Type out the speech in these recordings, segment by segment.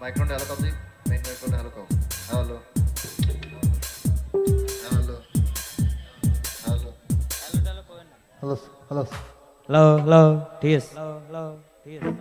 microphone hello কম দিন main microphone hello কম hello hello hello hello hello hello hello ঠিক আছে। Hello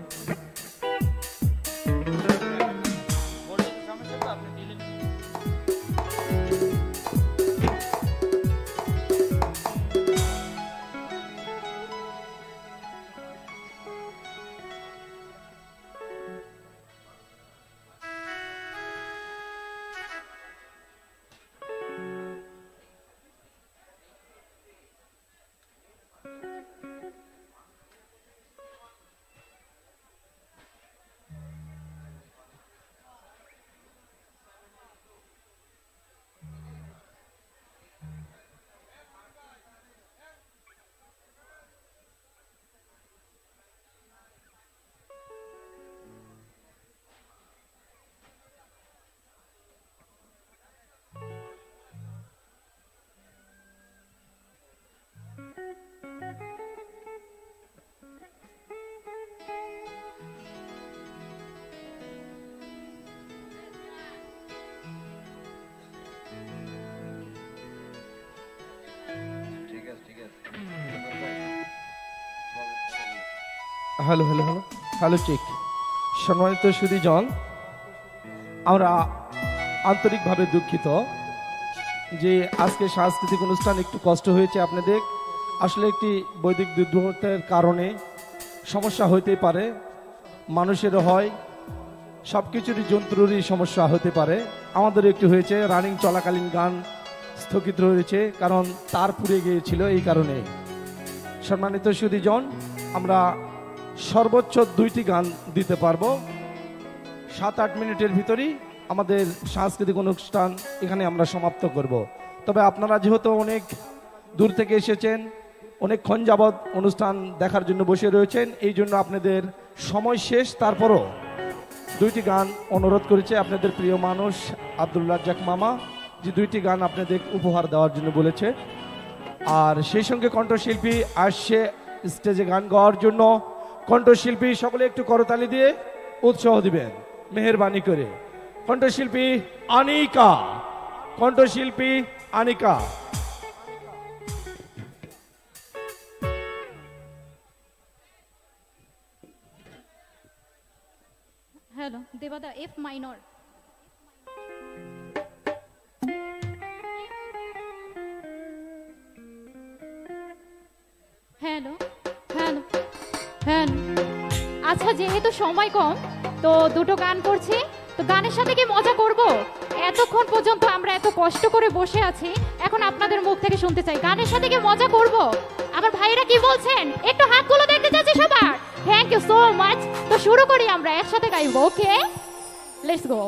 hello hello hello. Hello check সম্মানিত সুদীজন আমরা আন্তরিকভাবে দুঃখিত যে আজকে সাংস্কৃতিক অনুষ্ঠান একটু কষ্ট হয়েছে আপনাদের। আসলে একটি বৈদিক দুর্বলতার কারণে সমস্যা হইতে পারে, মানুষের হয় সব কিছুরই যন্ত্ররই সমস্যা হতে পারে। আমাদের একটু হয়েছে রানিং চলাকালীন গান স্থগিত রয়েছে, কারণ তার পুড়ে গিয়েছিল এই কারণে। সম্মানিত সুদীজন আমরা সর্বোচ্চ দুইটি গান দিতে পারব। সাত আট মিনিটের ভিতরেই আমাদের সাংস্কৃতিক অনুষ্ঠান এখানে আমরা সমাপ্ত করব। তবে আপনারা যেহেতু অনেক দূর থেকে এসেছেন অনেকক্ষণ যাবৎ অনুষ্ঠান দেখার জন্য বসে রয়েছেন, এই জন্য আপনাদের সময় শেষ। তারপরও দুইটি গান অনুরোধ করেছে আপনাদের প্রিয় মানুষ আব্দুল্লাহ জাক মামা, যে দুইটি গান আপনাদের উপহার দেওয়ার জন্য বলেছে। আর সেই সঙ্গে কণ্ঠশিল্পী আসছে স্টেজে গান গাওয়ার জন্য। কণ্ঠশিল্পী সকলে একটু করতালি দিয়ে উৎসাহ দিবেন, মেহরবানি করে। কণ্ঠশিল্পী আনিকা কণ্ঠশিল্পী আনিকা। হ্যালো দেবাদা এফ মাইনর আচ্ছা যেহেতু সময় কম, তো দুটো গান করছি। তো গানের সাথে কি মজা করব? এতক্ষণ পর্যন্ত আমরা এত কষ্ট করে বসে আছি, এখন আপনাদের মুখ থেকে শুনতে চাই। গানের সাথে কি মজা করব? আমার ভাইরা কি বলছেন? একটু হাতগুলো দেখতে চাচ্ছি সবার। থ্যাংক ইউ সো মাচ তো শুরু করি আমরা, একসাথে গাইব ওকে লেটস গো